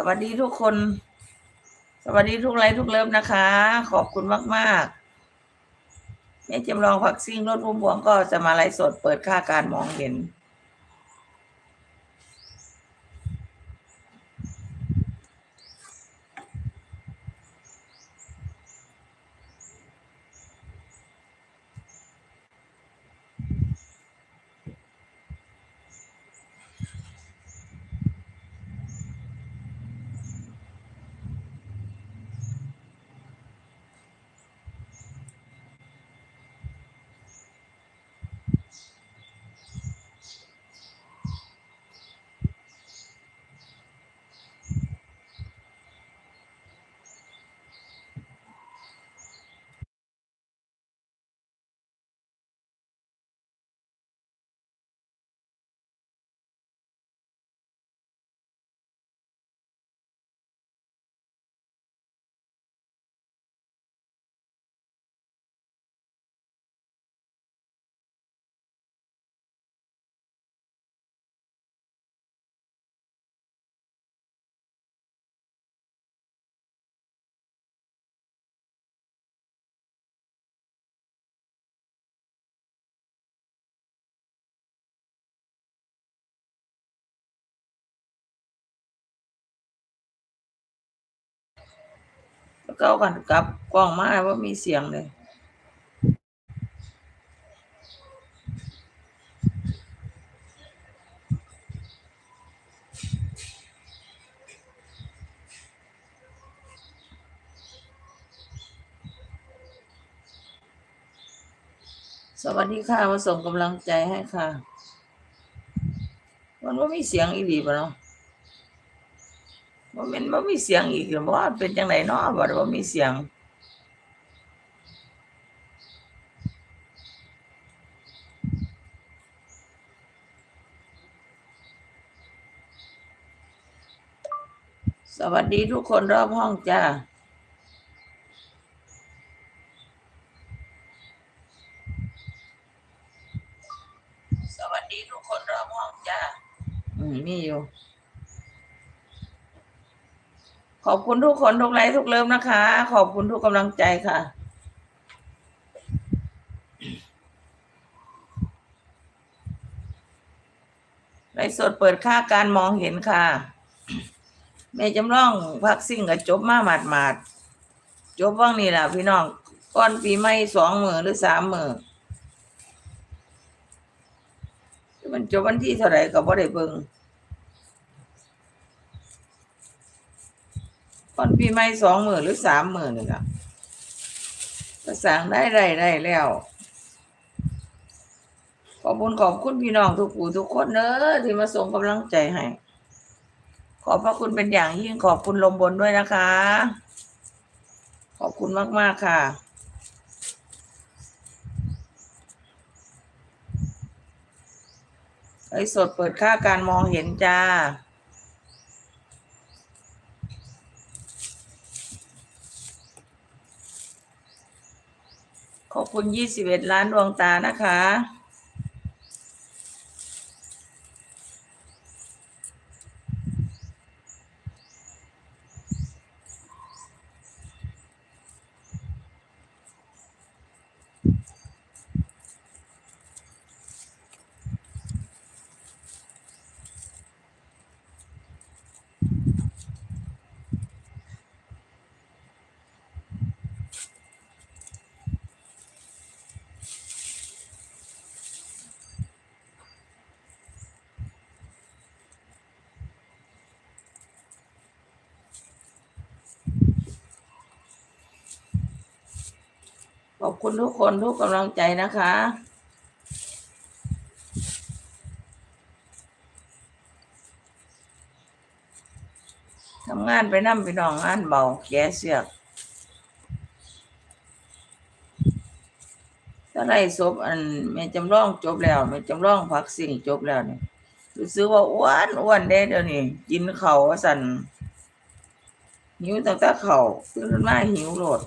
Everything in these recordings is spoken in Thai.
สวัสดีทุกคน สวัสดีทุกไลฟ์ทุกเลิฟนะคะ ขอบคุณมากๆแม่จำลองผักซิ่งรถพุ่มพวงก็จะมาไลฟ์สดเปิดค่าการมองเห็น แล้ากันกลับกล้องมาว่ามีเสียงเลยสวัสดีค่ะมาส่งกำลังใจให้ค่ะ มันว่ามีเสียงอีหลีปะเนาะ ว่ามันว่ามีเสียงอีกหรือว่าเป็นจังไหนเนาะบ่ได้ว่ามีเสียงสวัสดีทุกคนรอบห้องจ้า สวัสดีทุกคนรอบห้องจ้า อืมมีอยู่ ขอบคุณทุกคนทุกไลค์ทุกเลิฟนะคะ ขอบคุณทุกกำลังใจค่ะไลฟ์สดเปิดค่าการมองเห็นค่ะ แม่จำลองพักซิ่งกับจบมาหมาดหมาดๆจบว่างนี่แหละพี่น้องก่อนปีใหม่สองมือหรือสามมือมันจบวันที่เท่าไหร่ก็บ่ได้เบิ่ง ก่อนปีใหม่สองหมือหรือสามหมือนี่ล่ะก็สั่งได้ได้ได้แล้ว ขอบคุณขอบคุณพี่น้องทุกผู้ทุกคนเนอะที่มาส่งกำลังใจให้ ขอบพระคุณเป็นอย่างยิ่งขอบคุณลมบนด้วยนะคะ ขอบคุณมาก ๆ ค่ะไอ้สดเปิดค่าการมองเห็นจ้า ขอบคุณยี่สิบเอ็ดล้านดวงตานะคะ ขอบคุณทุกคนทุกกำลังใจนะคะ ทำงานไปนั่มไปนองงานเบาแกะเสือกถ้าไล่ศพอันแม่จำลองจบแล้วแม่จำลองพักสิ่งจบแล้วเนี่ยรู้สึกว่าอ้วนอ้วนเด้เดี๋ยวนี้กินเข่าสันหิวตั้งแต่เขาตื่นมาหิวโหลด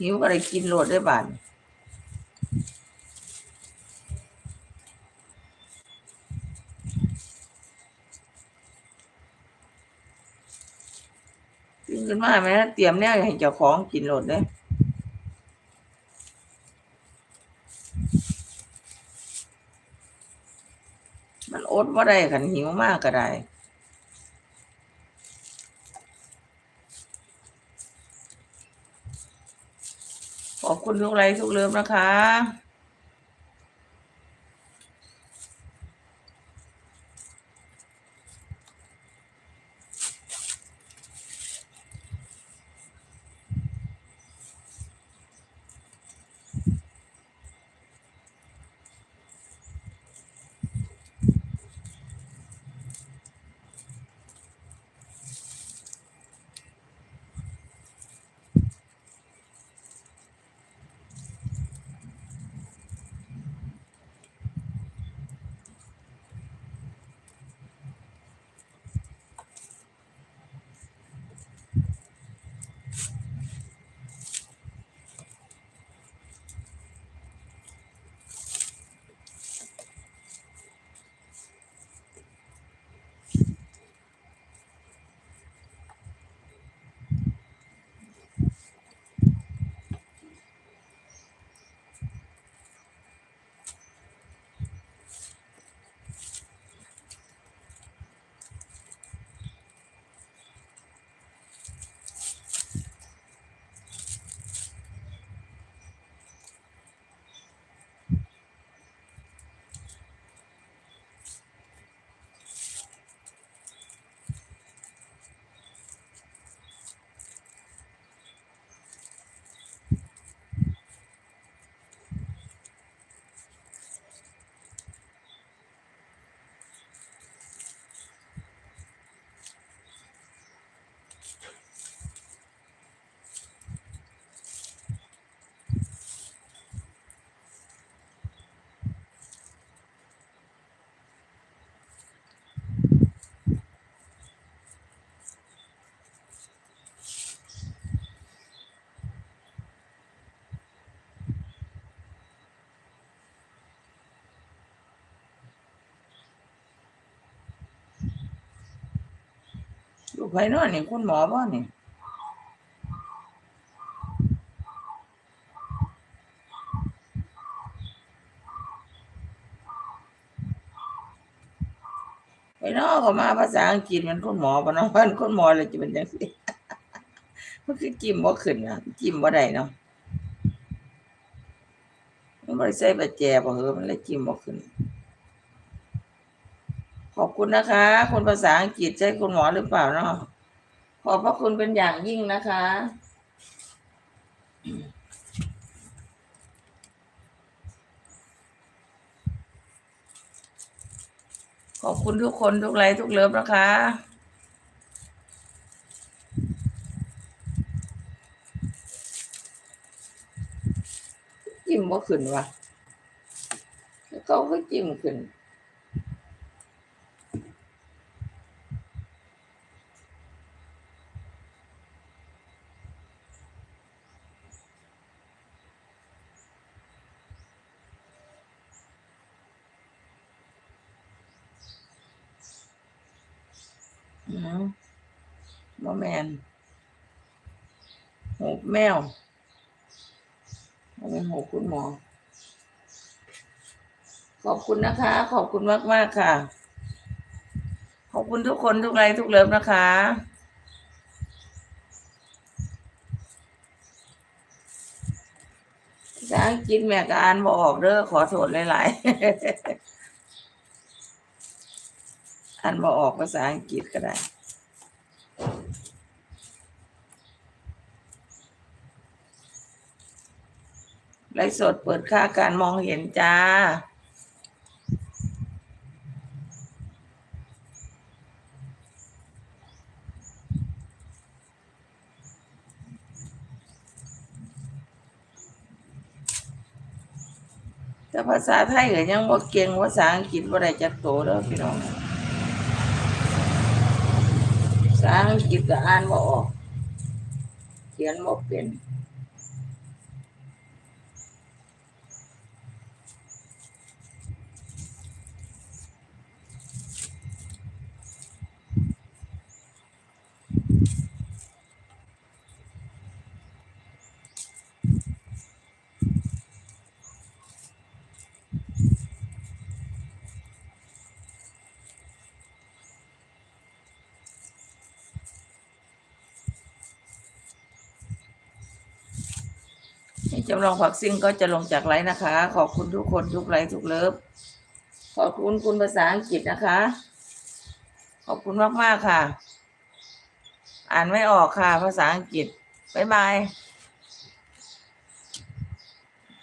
หิวอะไรกินโหลดได้บ้านตื่นขึ้นมากไหมเตรียมเนี่ยให้เจ้าของกินโหลดเด้มันอดว่าได้ขันหิวมากก็ได้ ขอบคุณทุกไลค์ทุกเลิฟนะคะ ไผนอนนี่คุณหมอบ่นี่ไอ้น้อก็มาภาษาอังกฤษมันคุณหมอปะเนาะมันคุณหมอเลยจะเป็นจังซี่มันคือจิ้มบ่ขึ้นอะจิ้มบ่ได้เนาะมันบ่ได้ใส่ประแจบ่เหอมันเลยจิ้มบ่ขึ้น อบคุณนะคะ คนภาษาอังกฤษใช่คุณหมอหรือเปล่าเนาะขอบพระคุณเป็นอย่างยิ่งนะคะ ขอบคุณทุกคนทุกไลค์ทุกเลิฟนะคะจิ้มบ่ขึ้นวะเขาก็จิ้มขึ้น อืมบ่แมนหูแมวบ่แม่นหูคุณหมอ ขอบคุณนะคะ ขอบคุณมากมากค่ะ ขอบคุณทุกคนทุกไลค์ทุกเลิฟนะคะภาษาอังกฤษแม่ก็อ่านบ่ออกเด้อขอโทษหลายๆ อ่านบ่ออกภาษาอังกฤษก็ได้ไลฟ์สดเปิดค่าการมองเห็นจ้า แต่ภาษาไทยก็ยังบ่เก่งภาษาอังกฤษบ่ได้จักโตเด้อพี่น้อง ภาษาอังกฤษก็อ่านบ่ออก เขียนบ่เป็น ม่ จำลองผักซิ่งก็จะลงจากไลฟ์นะคะ ขอบคุณทุกคนทุกไลฟ์ทุกเลิฟขอบคุณคุณภาษาอังกฤษนะคะ ขอบคุณมากมากค่ะ อ่านไม่ออกค่ะ ภาษาอังกฤษบ๊ายบาย